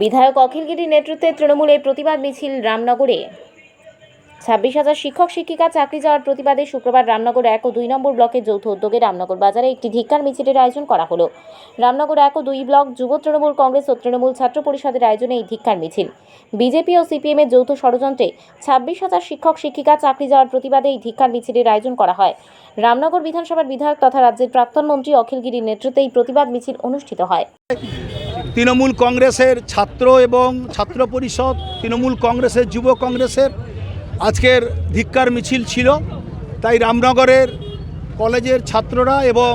বিধায়ক অখিলগিরির নেতৃত্বে তৃণমূলের প্রতিবাদ মিছিল রামনগরে। ছাব্বিশ হাজার শিক্ষক, শিক্ষিকা, চাকরি যাওয়ার প্রতিবাদে শুক্রবার রামনগর এক ও দুই নম্বর ব্লকের যৌথ উদ্যোগে রামনগর বাজারে একটি ধিক্কার মিছিলের আয়োজন করা হলো। রামনগর এক ও দুই ব্লক যুব তৃণমূল কংগ্রেস ও তৃণমূল ছাত্র পরিষদের আয়োজনে এই ধিক্কার মিছিল। বিজেপি ও সিপিএম এর যৌথ ষড়যন্ত্রে ছাব্বিশ হাজার শিক্ষক, শিক্ষিকা, চাকরি যাওয়ার প্রতিবাদে এই ধিক্কার মিছিলের আয়োজন করা হয়। রামনগর বিধানসভার বিধায়ক তথা রাজ্যের প্রাক্তন মন্ত্রী অখিলগিরির নেতৃত্বে এই প্রতিবাদ মিছিল অনুষ্ঠিত হয়। তৃণমূল কংগ্রেসের ছাত্র এবং ছাত্র পরিষদ, তৃণমূল কংগ্রেসের যুব কংগ্রেসের আজকের ধিক্কার মিছিল ছিল। তাই রামনগরের কলেজের ছাত্ররা এবং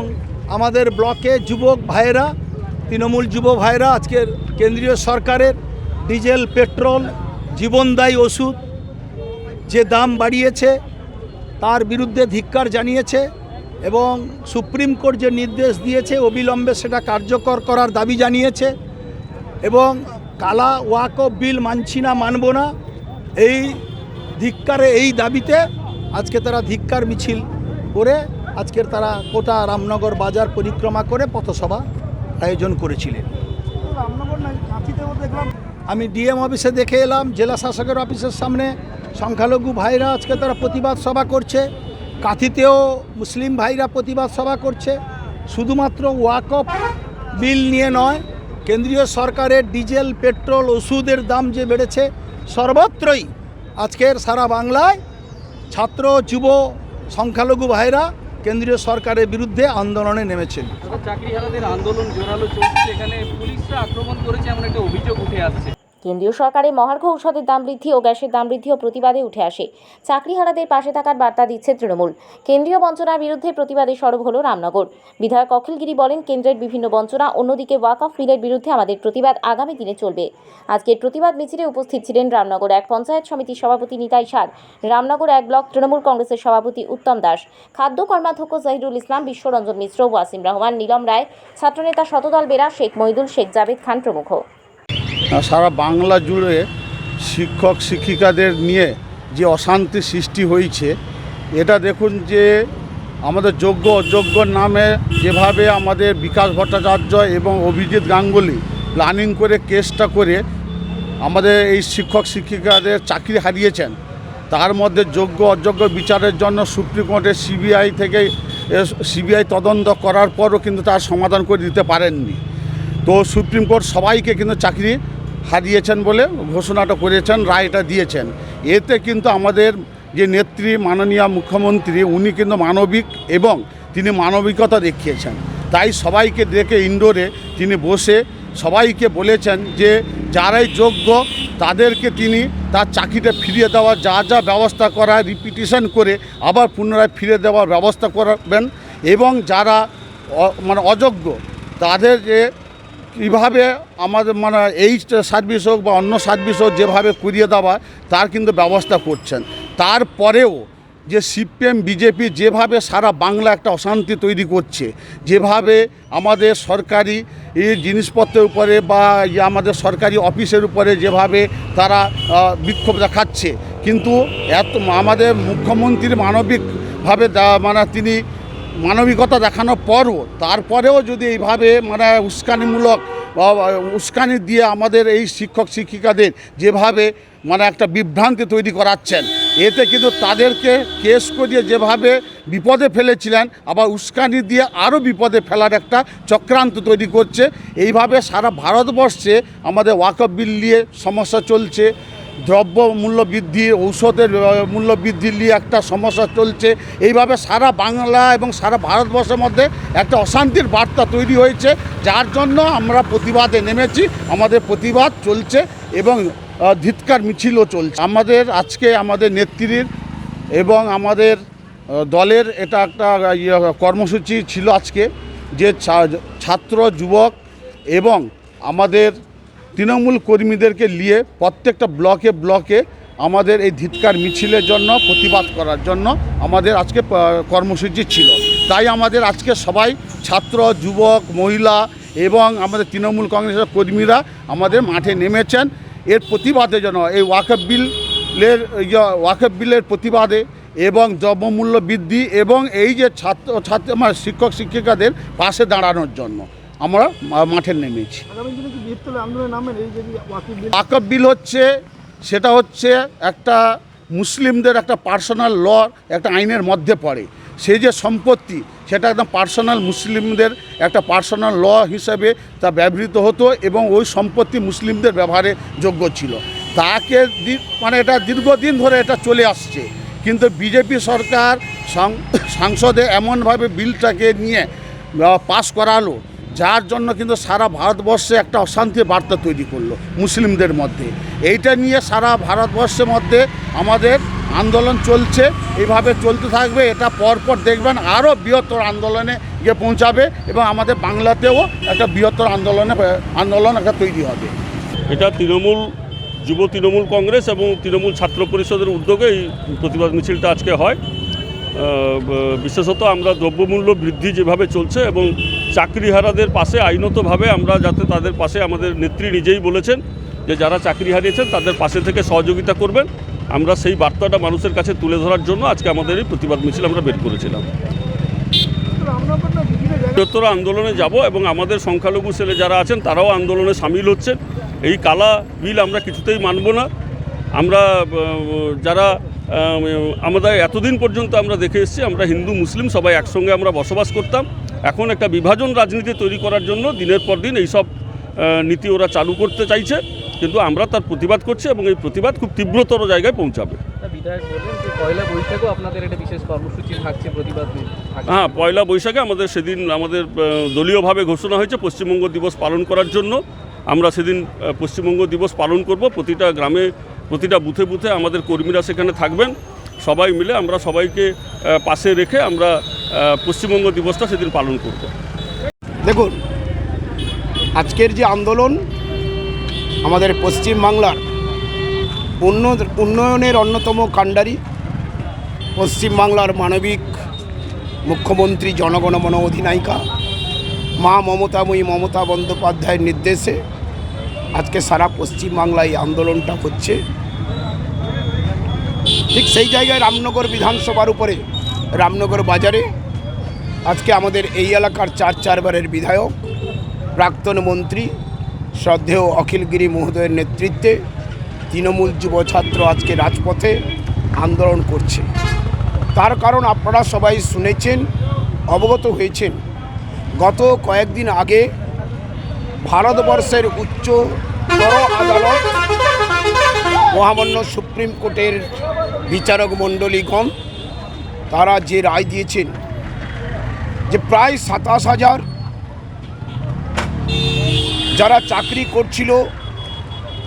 আমাদের ব্লকে যুবক ভাইয়েরা, তৃণমূল যুব ভাইয়েরা, আজকের কেন্দ্রীয় সরকারের ডিজেল, পেট্রোল, জীবনদায়ী ওষুধ যে দাম বাড়িয়েছে, তার বিরুদ্ধে ধিক্কার জানিয়েছে এবং সুপ্রিম কোর্ট যে নির্দেশ দিয়েছে, অবিলম্বে সেটা কার্যকর করার দাবি জানিয়েছে। এবং কালা ওয়াক বিল মানছি না, মানব না, এই ধিক্কারে, এই দাবিতে আজকে তারা ধিক্কার মিছিল করে আজকের তারা কোটা রামনগর বাজার পরিক্রমা করে পথসভা আয়োজন করেছিলেন। আমি ডিএম অফিসে দেখে এলাম, জেলা শাসকের অফিসের সামনে সংখ্যালঘু ভাইরা আজকে তারা প্রতিবাদ সভা করছে, কাথিতেও মুসলিম ভাইরা প্রতিবাদ সভা করছে, শুধুমাত্র ওয়াকফ বিল নিয়ে নয় কেন্দ্রীয় সরকারের ডিজেল, পেট্রোল ওষুধের দাম যে বেড়েছে, সর্বত্রই আজকের সারা বাংলায় ছাত্র, যুব, সংখ্যালঘু ভাইরা কেন্দ্রীয় সরকারের বিরুদ্ধে আন্দোলনে নেমেছেন। আন্দোলন জোরালো চলছে, এখানে পুলিশরা আক্রমণ করেছে, এমন একটা অভিযোগ উঠে আসছে। কেন্দ্রীয় সরকারের মহার্ঘ ঔষধের দাম বৃদ্ধি ও গ্যাসের দাম বৃদ্ধি ও প্রতিবাদে উঠে আসে। চাকরিহারাদের পাশে থাকার বার্তা দিচ্ছে তৃণমূল। কেন্দ্রীয় বঞ্চনার বিরুদ্ধে প্রতিবাদে সরব হল রামনগর। বিধায়ক অখিলগিরি বলেন, কেন্দ্রের বিভিন্ন বঞ্চনা অন্যদিকে ওয়াক অফ বিলের বিরুদ্ধে আমাদের প্রতিবাদ আগামী দিনে চলবে। আজকের প্রতিবাদ মিছিলে উপস্থিত ছিলেন রামনগর এক পঞ্চায়েত সমিতির সভাপতি নিতাই সার, রামনগর এক ব্লক তৃণমূল কংগ্রেসের সভাপতি উত্তম দাস, খাদ্য কর্মাধ্যক্ষ জাহিরুল ইসলাম, বিশ্বরঞ্জন মিশ্র, ওয়াসিম রহমান, নীলম রায়, ছাত্রনেতা শতদল বেরা, শেখ মহিদুল, শেখ জাভেদ খান প্রমুখ। সারা বাংলা জুড়ে শিক্ষক, শিক্ষিকাদের নিয়ে যে অশান্তি সৃষ্টি হয়েছে, এটা দেখুন যে আমাদের যোগ্য, অযোগ্য নামে যেভাবে আমাদের বিকাশ ভট্টাচার্য এবং অভিজিৎ গাঙ্গুলি প্ল্যানিং করে কেসটা করে আমাদের এই শিক্ষক, শিক্ষিকাদের চাকরি হারিয়েছেন, তার মধ্যে যোগ্য, অযোগ্য বিচারের জন্য সুপ্রিম কোর্টের সিবিআই থেকে সিবিআই তদন্ত করার পরও কিন্তু তার সমাধান করে দিতে পারেননি। তো সুপ্রিম কোর্ট সবাইকে কিন্তু চাকরি হারিয়েছেন বলে ঘোষণাটা করেছেন, রায়টা দিয়েছেন। এতে কিন্তু আমাদের যে নেত্রী, মাননীয় মুখ্যমন্ত্রী, উনি কিন্তু মানবিক এবং তিনি মানবিকতা দেখিয়েছেন। তাই সবাইকে দেখে ইন্ডোরে তিনি বসে সবাইকে বলেছেন যে, যারাই যোগ্য তাদেরকে তিনি তার চাকরিটা ফিরিয়ে দেওয়ার যা যা ব্যবস্থা করা রিপিটিশন করে আবার পুনরায় ফিরে দেওয়ার ব্যবস্থা করবেন এবং যারা মানে অযোগ্য তাদের যে কীভাবে আমাদের মানে এই সার্ভিস হোক বা অন্য সার্ভিস হোক যেভাবে করিয়ে দেওয়া, তার কিন্তু ব্যবস্থা করছেন। তারপরেও যে সিপিএম, বিজেপি যেভাবে সারা বাংলা একটা অশান্তি তৈরি করছে, যেভাবে আমাদের সরকারি জিনিসপত্রের উপরে বা আমাদের সরকারি অফিসের উপরে যেভাবে তারা বিক্ষোভ দেখাচ্ছে, কিন্তু এত আমাদের মুখ্যমন্ত্রীর মানবিকভাবে মানে তিনি মানবিকতা দেখানোর পরও, তারপরেও যদি এইভাবে মানে উস্কানিমূলক উস্কানি দিয়ে আমাদের এই শিক্ষক শিক্ষিকাদের যেভাবে মানে একটা বিভ্রান্তি তৈরি করাচ্ছেন, এতে কিন্তু তাদেরকে কেস করিয়ে যেভাবে বিপদে ফেলেছিলেন, আবার উস্কানি দিয়ে আরও বিপদে ফেলার একটা চক্রান্ত তৈরি করছে। এইভাবে সারা ভারতবর্ষে আমাদের ওয়াকফ বিল নিয়ে সমস্যা চলছে দ্রব্য মূল্য বৃদ্ধি ঔষধের মূল্য বৃদ্ধি নিয়ে একটা সমস্যা চলছে। এইভাবে সারা বাংলা এবং সারা ভারতবর্ষের মধ্যে একটা অশান্তির বার্তা তৈরি হয়েছে যার জন্য আমরা প্রতিবাদে নেমেছি। আমাদের প্রতিবাদ চলছে এবং ধিৎকার মিছিলও চলছে। আমাদের আজকে আমাদের নেত্রীর এবং আমাদের দলের এটা একটা ইয়ে, কর্মসূচি ছিল আজকে যে ছাত্র যুবক এবং আমাদের তৃণমূল কর্মীদেরকে নিয়ে প্রত্যেকটা ব্লকে ব্লকে আমাদের এই ধিৎকার মিছিলের জন্য, প্রতিবাদ করার জন্য আমাদের আজকে কর্মসূচি ছিল। তাই আমাদের আজকে সবাই, ছাত্র, যুবক, মহিলা এবং আমাদের তৃণমূল কংগ্রেসের কর্মীরা আমাদের মাঠে নেমেছেন। এর প্রতিবাদে যেন এই ওয়াকফ বিলের ওয়াকফ বিলের প্রতিবাদে এবং দ্রব্যমূল্য বৃদ্ধি এবং এই যে ছাত্র ছাত্র মানে শিক্ষক, শিক্ষিকাদের পাশে দাঁড়ানোর জন্য। আমরা মাঠে নেমেছি। ওয়াকিব বিল? হচ্ছে সেটা হচ্ছে একটা মুসলিমদের একটা পার্সোনাল ল একটা আইনের মধ্যে পড়ে। সেই যে সম্পত্তি সেটা একদম পার্সোনাল মুসলিমদের একটা পার্সোনাল ল হিসেবে তা ব্যবহৃত হতো এবং ওই সম্পত্তি মুসলিমদের ব্যবহারে যোগ্য ছিল। তাকে মানে এটা দীর্ঘদিন ধরে এটা চলে আসছে। কিন্তু বিজেপি সরকার সংসদে এমনভাবে বিলটাকে নিয়ে পাশ করালো যার জন্য কিন্তু সারা ভারতবর্ষে একটা অশান্তির বার্তা তৈরি করল মুসলিমদের মধ্যে। এইটা নিয়ে সারা ভারতবর্ষের মধ্যে আমাদের আন্দোলন চলছে, এইভাবে চলতে থাকবে, এটা পরপর দেখবেন আরও বৃহত্তর আন্দোলনে গিয়ে পৌঁছাবে এবং আমাদের বাংলাতেও একটা বৃহত্তর আন্দোলনে, আন্দোলন একটা তৈরি হবে। এটা তৃণমূল, যুব তৃণমূল কংগ্রেস এবং তৃণমূল ছাত্র পরিষদের উদ্যোগে এই প্রতিবাদ মিছিলটা আজকে হয়। বিশেষত আমরা দ্রব্যমূল্য বৃদ্ধি যেভাবে চলছে এবং চাকরিহারাদের পাশে আইনতভাবে আমরা যাতে তাদের পাশে আমাদের নেত্রী নিজেই বলেছেন যে যারা চাকরি হারিয়েছেন তাদের পাশে থেকে সহযোগিতা করবেন। আমরা সেই বার্তাটা মানুষের কাছে তুলে ধরার জন্য আজকে আমাদের এই প্রতিবাদ মিছিল আমরা বের করেছিলাম। বৃহত্তর আন্দোলনে যাব এবং আমাদের সংখ্যালঘু ছেলে যারা আছেন তারাও আন্দোলনে সামিল হচ্ছেন। এই কালা বিল আমরা কিছুতেই মানব না। আমরা যারা আমাদের এতদিন পর্যন্ত আমরা দেখে এসেছি, আমরা হিন্দু, মুসলিম সবাই একসঙ্গে আমরা বসবাস করতাম। এখন একটা বিভাজন রাজনীতি তৈরি করার জন্য দিনের পর দিন এইসব নীতি ওরা চালু করতে চাইছে কিন্তু আমরা তার প্রতিবাদ করছি এবং এই প্রতিবাদ খুব তীব্রতর জায়গায় পৌঁছাবে। হ্যাঁ পয়লা বৈশাখে আমাদের সেদিন আমাদের দলীয়ভাবে ঘোষণা হয়েছে পশ্চিমবঙ্গ দিবস পালন করার জন্য। আমরা সেদিন পশ্চিমবঙ্গ দিবস পালন করব প্রতিটা গ্রামে প্রতিটা বুথে বুথে আমাদের কর্মীরা সেখানে থাকবেন। সবাই মিলে আমরা সবাইকে পাশে রেখে আমরা পশ্চিমবঙ্গ দিবসটা সেদিন পালন করব। দেখুন, আজকের যে আন্দোলন আমাদের পশ্চিম বাংলার উন্ন- উন্নয়নের অন্যতম কাণ্ডারি, পশ্চিম বাংলার মানবিক মুখ্যমন্ত্রী জনগণমন অধিনায়িকা, মা মমতাময়ী মমতা বন্দ্যোপাধ্যায়ের নির্দেশে আজকে সারা পশ্চিম বাংলায় এই আন্দোলনটা হচ্ছে। ঠিক সেই জায়গায় রামনগর বিধানসভার উপরে, রামনগর বাজারে আজকে আমাদের এই এলাকার চার চারবারের বিধায়ক, প্রাক্তন মন্ত্রী শ্রদ্ধেয় অখিলগিরি মহোদয়ের নেতৃত্বে তৃণমূল যুব ছাত্র আজকে রাজপথে আন্দোলন করছে। তার কারণ আপনারা সবাই শুনেছেন, অবগত হয়েছেন। গত কয়েকদিন আগে ভারতবর্ষের উচ্চতর আদালত, মহামান্য সুপ্রিম কোর্টের বিচারক মণ্ডলীগণ, তারা যে রায় দিয়েছেন যে প্রায় সাতাশ হাজার যারা চাকরি করছিল,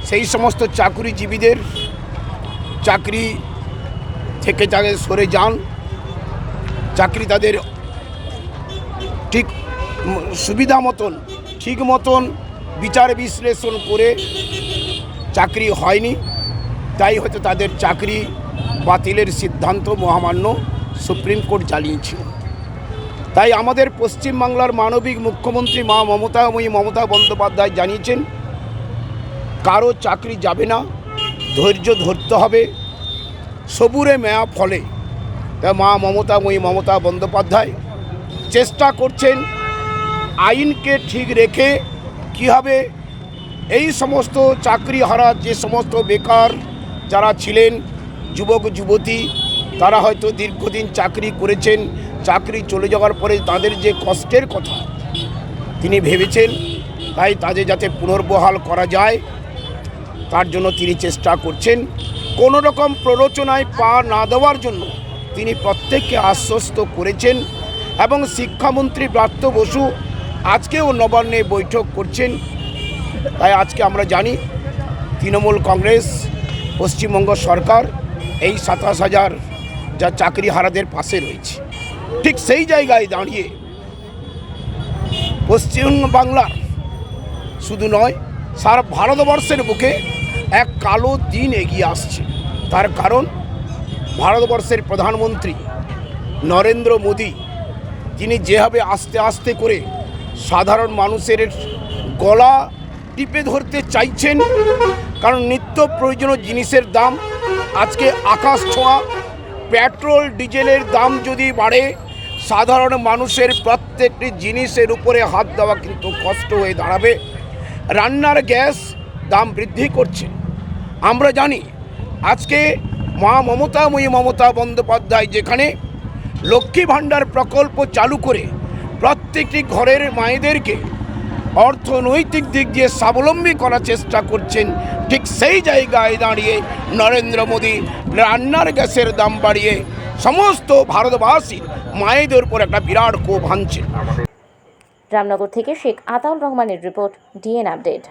সেই সমস্ত চাকরিজীবীদের চাকরি থেকে তাদের সরে যান। চাকরি তাদের ঠিক সুবিধা মতন, ঠিক মতন বিচার বিশ্লেষণ করে চাকরি হয়নি। তাই হয়তো তাদের চাকরি বাতিলের সিদ্ধান্ত মহামান্য সুপ্রিম কোর্ট জানিয়েছিল। তাই আমাদের পশ্চিমবাংলার মানবিক মুখ্যমন্ত্রী মা মমতাময়ী মমতা বন্দ্যোপাধ্যায় জানিয়েছেন, কারও চাকরি যাবে না, ধৈর্য ধরতে হবে, সবুরে মেয়া ফলে। তাই মা মমতাময়ী মমতা বন্দ্যোপাধ্যায় চেষ্টা করছেন আইনকে ঠিক রেখে কীভাবে এই সমস্ত চাকরি হারা যে সমস্ত বেকার যারা ছিলেন, যুবক, যুবতী, তারা হয়তো দীর্ঘদিন চাকরি করেছেন চাকরি চলে যাওয়ার পরে তাদের যে কষ্টের কথা, তিনি ভেবেছেন, তাই তাদের যাতে পুনর্বহাল করা যায়, তার জন্য তিনি চেষ্টা করছেন। কোনো রকম প্ররোচনায় পা না দেওয়ার জন্য তিনি প্রত্যেককে আশ্বস্ত করেছেন এবং শিক্ষামন্ত্রী ব্রাত্য বসু আজকেও নবান্নে বৈঠক করছেন। তাই আজকে আমরা জানি, তৃণমূল কংগ্রেস, পশ্চিমবঙ্গ সরকার এই সাতাশ হাজার যা চাকরি হারাদের পাশে রয়েছে। ঠিক সেই জায়গায় দাঁড়িয়ে পশ্চিম বাংলার শুধু নয়, সারা ভারতবর্ষের বুকে এক কালো দিন এগিয়ে আসছে। তার কারণ ভারতবর্ষের প্রধানমন্ত্রী নরেন্দ্র মোদী তিনি যেভাবে আস্তে আস্তে করে সাধারণ মানুষের গলা টিপে ধরতে চাইছেন, কারণ নিত্য প্রয়োজনীয় জিনিসের দাম, আজকে আকাশ ছোঁয়া, পেট্রোল, ডিজেলের দাম যদি বাড়ে সাধারণ মানুষের প্রত্যেকটি জিনিসের উপরে হাত দেওয়া কিন্তু কষ্ট হয়ে দাঁড়াবে। রান্নার গ্যাস দাম বৃদ্ধি করছে। আমরা জানি, আজকে মা মমতাময়ী মমতা বন্দ্যোপাধ্যায় যেখানে লক্ষ্মী ভাণ্ডার প্রকল্প চালু করে প্রত্যেকটি ঘরের মায়েদেরকে অর্থনৈতিক দিক দিয়ে স্বাবলম্বী করার চেষ্টা করছেন, ঠিক সেই জায়গায় দাঁড়িয়ে নরেন্দ্র মোদী রান্নার গ্যাসের দাম বাড়িয়ে সমস্ত ভারতবাসী মায়েদের উপর একটা বিরাট কোপ হানছে রামনগর থেকে শেখ আতাউর রহমানের রিপোর্ট ডিএন আপডেট